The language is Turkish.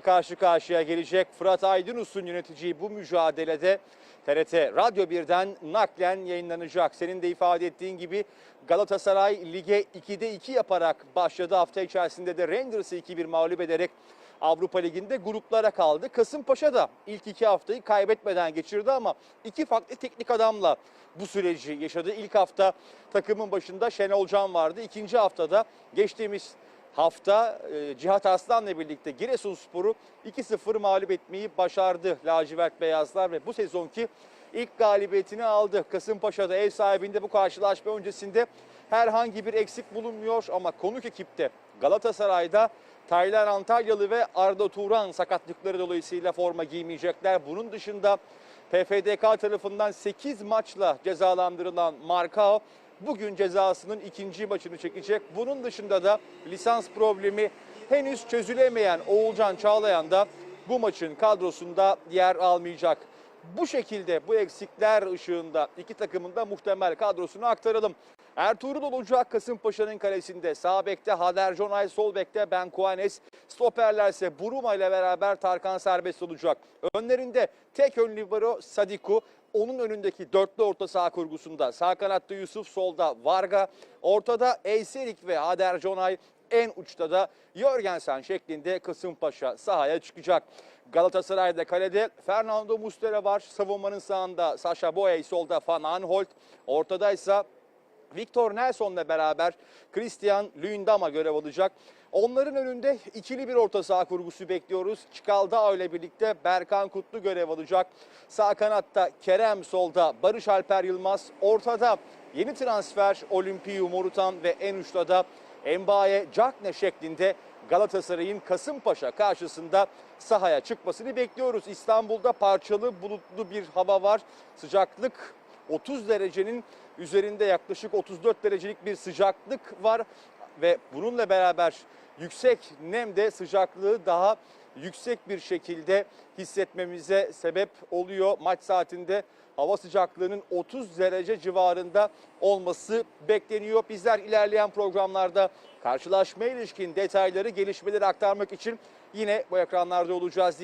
Karşı karşıya gelecek. Fırat Aydınus'un yöneteceği bu mücadelede TRT Radyo 1'den naklen yayınlanacak. Senin de ifade ettiğin gibi Galatasaray lige 2'de 2 yaparak başladı. Hafta içerisinde de Rangers'ı 2-1 mağlup ederek Avrupa Ligi'nde gruplara kaldı. Kasımpaşa da ilk iki haftayı kaybetmeden geçirdi ama iki farklı teknik adamla bu süreci yaşadı. İlk hafta takımın başında Şenol Can vardı. İkinci haftada geçtiğimiz hafta e, Cihat Arslan'la birlikte Giresunspor'u 2-0 mağlup etmeyi başardı lacivert beyazlar ve bu sezonki ilk galibiyetini aldı. Kasımpaşa'da ev sahibinde bu karşılaşma öncesinde herhangi bir eksik bulunmuyor ama konuk ekipte Galatasaray'da Taylan Antalyalı ve Arda Turan sakatlıkları dolayısıyla forma giymeyecekler. Bunun dışında PFDK tarafından 8 maçla cezalandırılan Markao bugün cezasının ikinci maçını çekecek. Bunun dışında da lisans problemi henüz çözülemeyen Oğulcan Çağlayan da bu maçın kadrosunda yer almayacak. Bu şekilde bu eksikler ışığında iki takımın da muhtemel kadrosunu aktaralım. Ertuğrul olacak Kasımpaşa'nın kalesinde. Sağ bekte Hader Jonay, sol bekte Ben Kuanes. Stoperlerse Buruma ile beraber Tarkan serbest olacak. Önlerinde tek ön libero Sadiku. Onun önündeki dörtlü orta saha kurgusunda sağ kanatta Yusuf, solda Varga, ortada Eyserik ve Hader Jonay, en uçta da Jörgensen şeklinde Kasımpaşa sahaya çıkacak. Galatasaray'da kalede Fernando Muslera var. Savunmanın sağında Sasha Boye, solda Van Aanholt. Ortada ise Victor Nelson'la beraber Christian Luyendama görev alacak. Onların önünde ikili bir orta saha kurgusu bekliyoruz. Çikaldao ile birlikte Berkan Kutlu görev alacak. Sağ kanatta Kerem solda Barış Alper Yılmaz. Ortada yeni transfer Olimpiyu Morutan ve en uçta da Embaye Cakne şeklinde Galatasaray'ın Kasımpaşa karşısında sahaya çıkmasını bekliyoruz. İstanbul'da parçalı bulutlu bir hava var. Sıcaklık 30 derecenin üzerinde yaklaşık 34 derecelik bir sıcaklık var ve bununla beraber yüksek nem de sıcaklığı daha yüksek bir şekilde hissetmemize sebep oluyor. Maç saatinde hava sıcaklığının 30 derece civarında olması bekleniyor. Bizler ilerleyen programlarda karşılaşmaya ilişkin detayları, gelişmeleri aktarmak için yine bu ekranlarda olacağız.